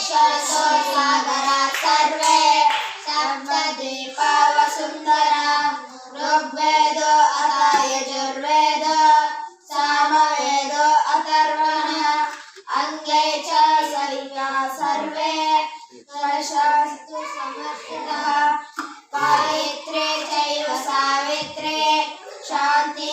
वृक्षतो सागरात् सर्वे सप्तद्वीपा वसुन्धरा ऋग्वेदो अथ यजुर्वेद सामवेदो अथर्वणः अङ्गे च सैवा सर्वे कलशास्तु समर्पितः गायत्रे चैव सावित्रे शान्ति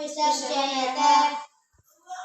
Bisa.